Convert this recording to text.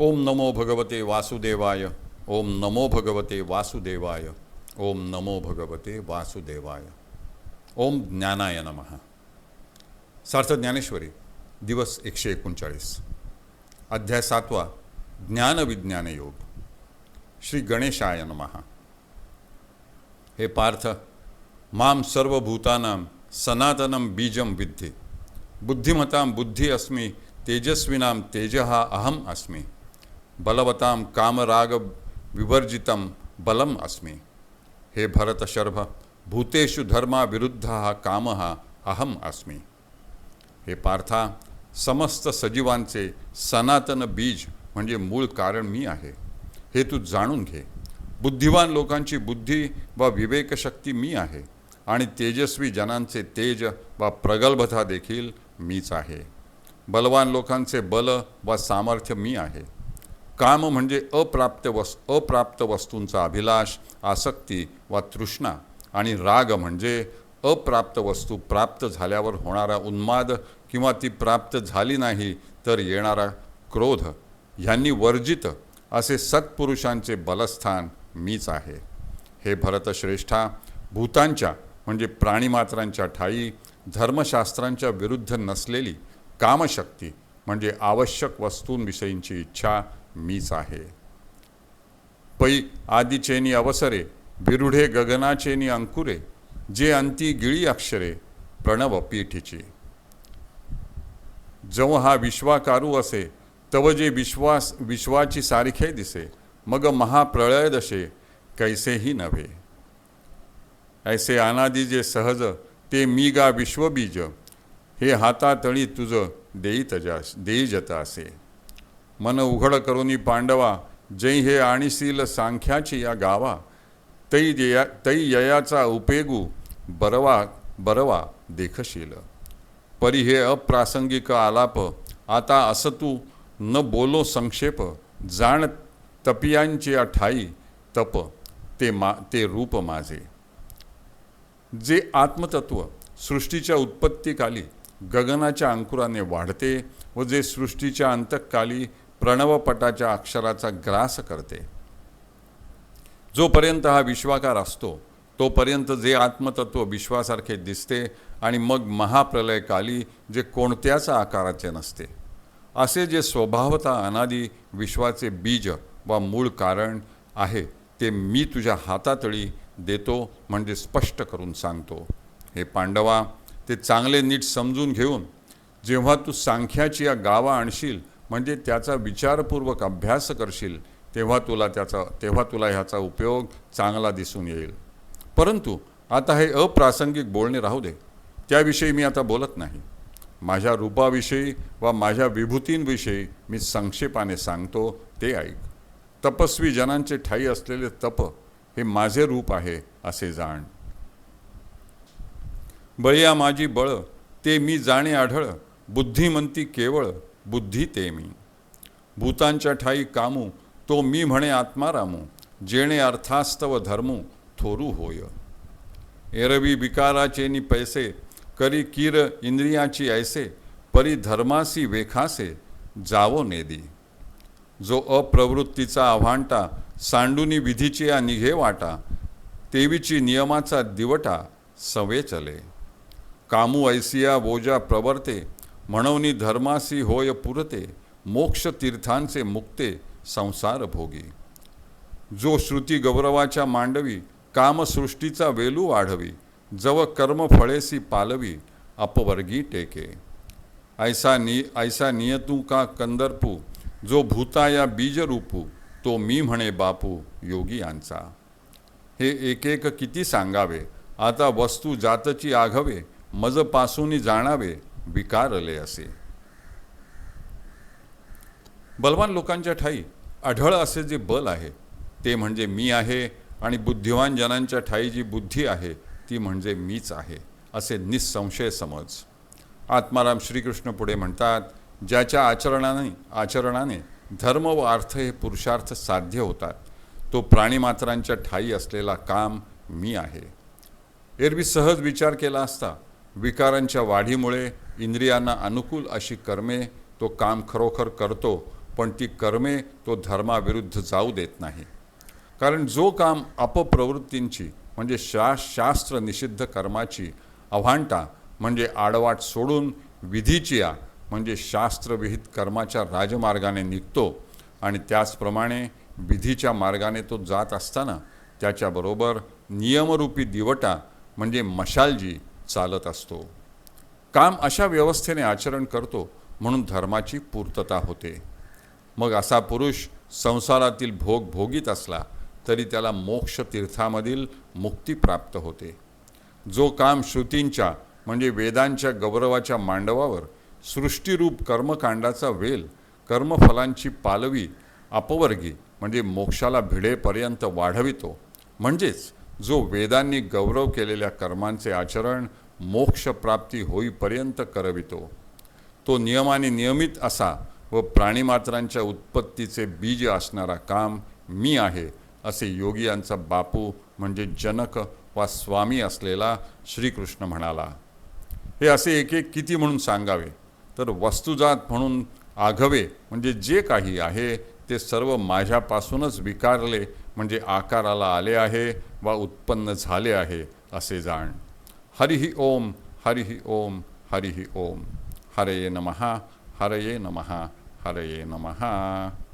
ओम नमो भगवते वासुदेवाय। ओम नमो भगवते वासुदेवाय। ओम नमो भगवते वासुदेवाय। ओम ज्ञानाय नम। सार्थ ज्ञानेश्वरी, दिवस एकशे एकोणचाळीस। अध्याय सातवा ज्ञानविज्ञान योग। श्री गणेशाय नमः। हे पार्थ, माम सर्वभूतानां सनातनं बीजं विद्धि। बुद्धिमतां बुद्धी अस्मि, तेजस्विनां तेजः अहम् अस्मि। बलवतां कामराग विवर्जितं बलम् अस्मि। हे भरतशर्भ भूतेषु धर्माविरुद्धः कामः अहम् अस्मि। हे पार्था समस्त सजीवांचे सनातन बीज म्हणजे मूळ कारण मी आहे। हे तू जाणून घे। बुद्धिवान लोकांची बुद्धी व विवेकशक्ती मी आहे आणि तेजस्वी जनांचे तेज व प्रगल्भता देखील मीच आहे। बलवान लोकांचे बल व सामर्थ्य मी आहे। काम म्हणजे अप्राप्त वस् अप्राप्त वस्तूंचा अभिलाष आसक्ती वा तृष्णा. आणि राग म्हणजे अप्राप्त वस्तू प्राप्त झाल्यावर होणारा उन्माद किंवा ती प्राप्त झाली नाही तर येणारा क्रोध. ह्यांनी वर्जित असे सत्पुरुषांचे बलस्थान मीच आहे. हे भरतश्रेष्ठा भूतांच्या म्हणजे प्राणीमात्रांच्या ठाई धर्मशास्त्रांच्या विरुद्ध नसलेली कामशक्ती म्हणजे आवश्यक वस्तूंविषयींची इच्छा मीच आहे. पै आदिचेनी अवसरे विरुढे गगनाचेनी अंकुरे जे अंती गिळी अक्षरे प्रणव पीठीची. जव हा विश्वाकारू असे तव जे विश्वास विश्वाची सारखे दिसे मग महाप्रळय दशे कैसेही नव्हे. ऐसे अनादी जे सहज ते मी गा विश्वबीज हे हातातळी तुझं देई जास देई जता असे. मन उघड करुनी पांडवा जै हे आणिसील सांख्याची या गावा. तै यया तै ययाचा उपेगू बरवा बरवा देखशील. परी हे अप्रासंगिक आलाप आता असं तू न बोलो संक्षेप जाण तपियांची ठाई तप ते मा ते रूप माझे. जे आत्मतत्व सृष्टीच्या उत्पत्तीकाली गगनाच्या अंकुराने वाढते व जे सृष्टीच्या अंतकाली प्रणवपटाच्या अक्षराचा ग्रास करते. जोपर्यंत हा विश्वाकार असतो तोपर्यंत जे आत्मतत्व विश्वासारखे दिसते आणि मग महाप्रलयकाली जे कोणत्याच आकाराचे नसते. असे जे स्वभावता अनादी विश्वाचे बीज वा मूळ कारण आहे ते मी तुझ्या हातातळी देतो म्हणजे स्पष्ट करून सांगतो. हे पांडवा ते चांगले नीट समजून घेऊन जेव्हा तू सांख्याची या गावा आणशील म्हणजे त्याचा विचारपूर्वक अभ्यास करशील तेव्हा तुला त्याचा तेव्हा तुला ह्याचा उपयोग चांगला दिसून येईल. परंतु आता हे अप्रासंगिक बोलणे राहू दे. त्याविषयी मी आता बोलत नाही. माझ्या रूपाविषयी वा माझ्या विभूतींविषयी मी संक्षेपाने सांगतो ते ऐक. तपस्वी जनांचे ठाई असलेले तप हे माझे रूप आहे असे जाण. बळिया माझी बळ ते मी जाणे आढळ बुद्धिमंती केवळ बुद्धी ते मी. भूतांच्या ठाई कामू तो मी म्हणे आत्मारामू जेणे अर्थास्तव धर्मू थोरू होय. एरवी विकाराचे नि पैसे करी कीर इंद्रियाची ऐसे परी धर्मासी वेखासे जावो नेदी. जो अप्रवृत्तीचा आव्हांटा सांडुनी विधीची या निघे वाटा तेवीची नियमाचा दिवटा सवे चले. कामू ऐसिया बोजा प्रवर्ते म्हणवनी धर्मासी होय पुरते मोक्ष तीर्थांचे मुक्ते संसार भोगी. जो श्रुती गौरवाच्या मांडवी कामसृष्टीचा वेलू वाढवी जव कर्म फळेसी पालवी अपवर्गी टेके. ऐसा नि ऐसा नियतू का कंदर्पू जो भूता या बीजरूपू तो मी म्हणे बापू योगी यांचा. हे एक एक किती सांगावे आता वस्तू जातची आघवे मजपासून जाणावे विकारले असे. बलवान लोकांच्या ठाई आढळ असे जे बल आहे ते म्हणजे मी आहे आणि बुद्धिवान जनांच्या ठाई जी बुद्धी आहे ती म्हणजे मीच आहे असे निसंशय समज. आत्माराम श्रीकृष्ण पुढे म्हणतात ज्याच्या आचरणाने आचरणाने धर्म व अर्थ हे पुरुषार्थ साध्य होतात तो प्राणीमात्रांच्या ठाई असलेला काम मी आहे. एरवी सहज विचार केला असता विकारांच्या वाढीमुळे इंद्रियांना अनुकूल अशी कर्मे तो काम खरोखर करतो पण ती कर्मे तो धर्माविरुद्ध जाऊ देत नाही. कारण जो काम अपप्रवृत्तींची म्हणजे शा शास्त्र निषिद्ध कर्माची अव्हांटा म्हणजे आडवाट सोडून विधीची या म्हणजे शास्त्रविहित कर्माच्या राजमार्गाने निघतो आणि त्याचप्रमाणे विधीच्या मार्गाने तो जात असताना त्याच्याबरोबर नियमरूपी दिवटा म्हणजे मशालजी चालत असतो. काम अशा व्यवस्थेने आचरण करतो म्हणून धर्माची पूर्तता होते. मग असा पुरुष संसारातील भोग भोगीत असला तरी त्याला मोक्ष तीर्थामधील मुक्ती प्राप्त होते. जो काम श्रुतींच्या म्हणजे वेदांच्या गौरवाच्या मांडवावर सृष्टीरूप कर्मकांडाचा वेल कर्मफलांची पालवी अपवर्गी म्हणजे मोक्षाला भिडेपर्यंत वाढवितो. म्हणजेच जो वेदांनी गौरव केलेल्या कर्मांचे आचरण मोक्षप्राप्ती होईपर्यंत करवितो. तो नियमाने नियमित असा व प्राणीमात्रांच्या उत्पत्तीचे बीज असणारा काम मी आहे असे योगी यांचा बापू म्हणजे जनक वा स्वामी असलेला श्रीकृष्ण म्हणाला. हे असे एक एक किती म्हणून सांगावे? तर वस्तुजात म्हणून आघवे म्हणजे जे काही आहे ते सर्व माझ्यापासूनच विकारले म्हणजे आकाराला आले आहे वा उत्पन्न झाले आहे असे जाण. ハリヒオーム、ハリヒオーム、ハリヒオーム、ハレイナマハ、ハレイナマハ、ハレイナマハ。